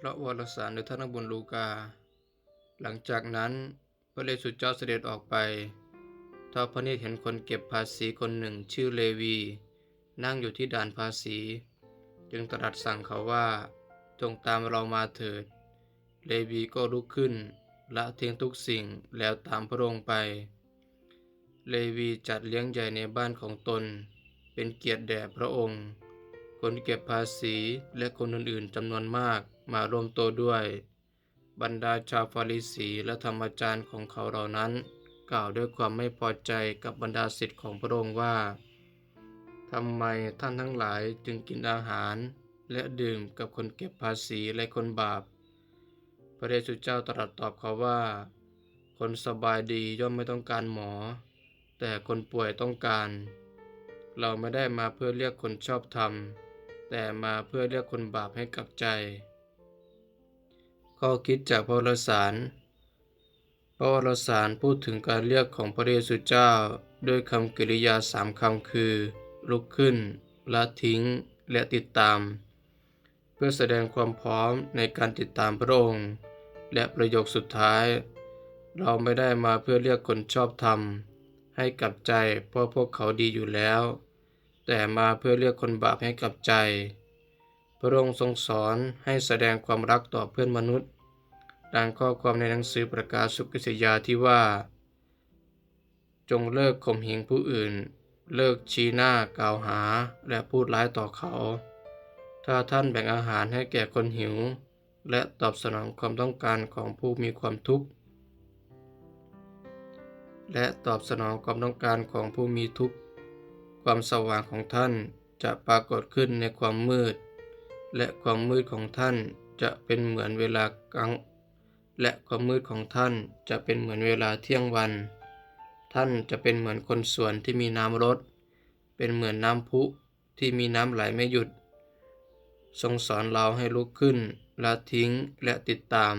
พระวรสารโดยท่านบุญลูกา หลังจากนั้นพระเยซูเจ้าเสด็จออกไปทอดพระเนตรเห็นคนเก็บภาษีคนหนึ่งชื่อเลวี นั่งอยู่ที่ด่านภาษี จึงตรัสสั่งเขาว่าจงตามเรามาเถิด เลวีก็ลุกขึ้น ละทิ้งทุกสิ่งแล้วตามพระองค์ไป เลวีจัดเลี้ยงใหญ่ในบ้านของตน เป็นเกียรติแด่พระองค์ คนเก็บภาษีและคนอื่นๆจำนวนมากมารวมตัวด้วย บรรดาชาวฟาริสีและธรรมจารย์ของเขาเหล่านั้น กล่าวด้วยความไม่พอใจกับบรรดาศิษย์ของพระองค์ว่าทำไมท่านทั้งหลายจึงกินอาหาร และดื่มกับคนเก็บภาษีและคนบาป พระเยซูเจ้าตรัสตอบเขาว่า คนสบายดีย่อมไม่ต้องการหมอ แต่คนป่วยต้องการ เราไม่ได้มาเพื่อเรียกคนชอบธรรม แต่มาเพื่อเรียกคนบาปให้กลับใจ ข้อคิดจากพระวรสาร พระวรสารพูดถึงการเรียกของพระเยซูเจ้าด้วยคำกริยาสามคำคือ ลุกขึ้น ละทิ้ง และติดตาม เพื่อแสดงความพร้อมในการติดตามพระองค์ และประโยคสุดท้าย เราไม่ได้มาเพื่อเรียกคนชอบธรรม ให้กลับใจเพราะพวกเขาดีอยู่แล้ว แต่มาเพื่อเรียกคนบาปให้กลับใจ พระองค์ทรงสอนให้แสดงความรักต่อเพื่อนมนุษย์ ดังข้อความในหนังสือประกาศสุกิสยาที่ว่า จงเลิกข่มเหงผู้อื่น เลิกชี้หน้ากล่าวหาและพูดร้ายต่อเขา ถ้าท่านแบ่งอาหารให้แก่คนหิว และตอบสนองความต้องการของผู้มีความทุกข์และตอบสนองความต้องการของผู้มีทุกข์ ความสว่างของท่านจะปรากฏขึ้นในความมืด และความมืดของท่านจะเป็นเหมือนเวลากลางและความมืดของท่านจะเป็นเหมือนเวลาเที่ยงวัน ท่านจะเป็นเหมือนคนสวนที่มีน้ำรดเป็นเหมือนน้ำพุที่มีน้ำไหลไม่หยุด ทรงสอนเราให้ลุกขึ้นละทิ้งและติดตาม